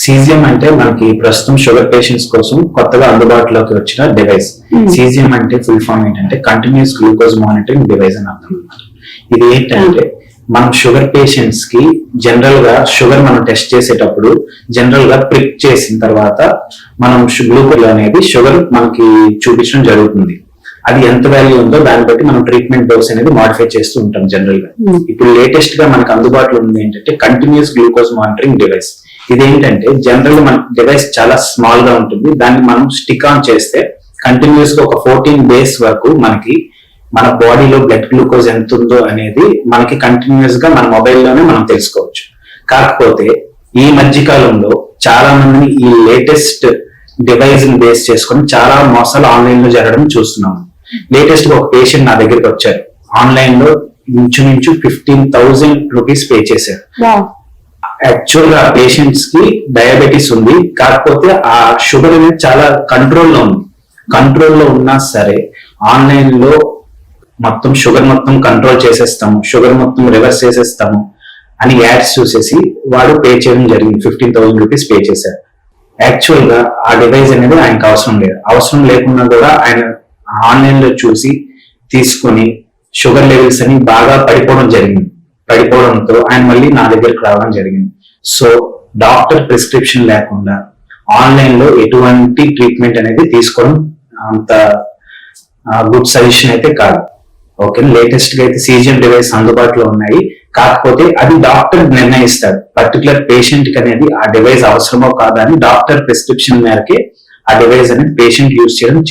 Caesium అంటే మనకి ప్రస్తుతం షుగర్ పేషెంట్స్ కోసం కొత్తగా అందుబాటులోకి వచ్చిన డివైస్ Hmm. సీజియం అంటే ఫుల్ ఫామ్ ఏంటంటే కంటిన్యూస్ గ్లూకోజ్ మానిటరింగ్ డివైస్ అని అర్థం అన్నమాట ఇది ఏంటంటే మనం షుగర్ పేషెంట్స్కి జనరల్గా షుగర్ మనం టెస్ట్ చేసేటప్పుడు జనరల్గా ప్రిక్ చేసిన తర్వాత మనం గ్లూకోజ్ అనేది షుగర్ మనకి చూపించడం జరుగుతుంది. అది ఎంత వాల్యూ ఉందో దాన్ని బట్టి మనం ట్రీట్మెంట్ డోస్ అనేది మాడిఫై చేస్తూ ఉంటాం జనరల్గా. Hmm. ఇప్పుడు లేటెస్ట్గా మనకు అందుబాటులో ఉంది ఏంటంటే కంటిన్యూస్ గ్లూకోజ్ మానిటరింగ్ డివైస్ ఇదేంటంటే జనరల్ మన డివైస్ చాలా స్మాల్గా ఉంటుంది. దాన్ని మనం స్టిక్ ఆన్ చేస్తే కంటిన్యూస్గా ఒక ఫోర్టీన్ డేస్ వరకు మనకి మన బాడీలో బ్లడ్ గ్లూకోజ్ ఎంత ఉందో అనేది మనకి కంటిన్యూస్గా మన మొబైల్లోనే మనం తెలుసుకోవచ్చు. కాకపోతే ఈ మధ్య కాలంలో చాలా మంది ఈ లేటెస్ట్ డివైస్ని బేస్ చేసుకొని చాలా మోసాలు ఆన్లైన్లో జరగడం చూస్తున్నాము. లేటెస్ట్గా ఒక పేషెంట్ నా దగ్గరికి వచ్చారు. ఆన్లైన్లో ఇంచుమించు ఫిఫ్టీన్ థౌసండ్ రూపీస్ పే చేశారు. యాక్చువల్గా పేషెంట్స్కి డయాబెటీస్ ఉంది. కాకపోతే ఆ షుగర్ అనేది చాలా కంట్రోల్లో ఉంది. కంట్రోల్లో ఉన్నా సరే ఆన్లైన్లో మొత్తం షుగర్ మొత్తం కంట్రోల్ చేసేస్తాము. షుగర్ మొత్తం రివర్స్ చేసేస్తాము అని యాడ్స్ చూసేసి వాడు పే చేయడం జరిగింది. ఫిఫ్టీన్ థౌసండ్ రూపీస్ పే చేశారు. యాక్చువల్గా ఆ డివైస్ అనేది ఆయనకు అవసరం లేదు. అవసరం లేకున్నా కూడా ఆయన ఆన్లైన్లో చూసి తీసుకొని షుగర్ లెవెల్స్ అని బాగా పడిపోవడం జరిగింది. పడిపోవడంతో ఆయన మళ్ళీ నా దగ్గరికి రావడం జరిగింది. సో డాక్టర్ ప్రిస్క్రిప్షన్ లేకుండా ఆన్లైన్లో ఎటువంటి ట్రీట్మెంట్ అనేది తీసుకోవడం అంత గుడ్ సజెషన్ అయితే కాదు. ఓకే లేటెస్ట్గా అయితే సీజియం డివైస్ అందుబాటులో ఉన్నాయి. కాకపోతే అది డాక్టర్ నిర్ణయిస్తారు పర్టికులర్ పేషెంట్కి అనేది ఆ డివైస్ అవసరమో కాదా అని డాక్టర్ ప్రిస్క్రిప్షన్ మేరకే ఆ డివైస్ అనేది పేషెంట్ యూజ్ చేయడం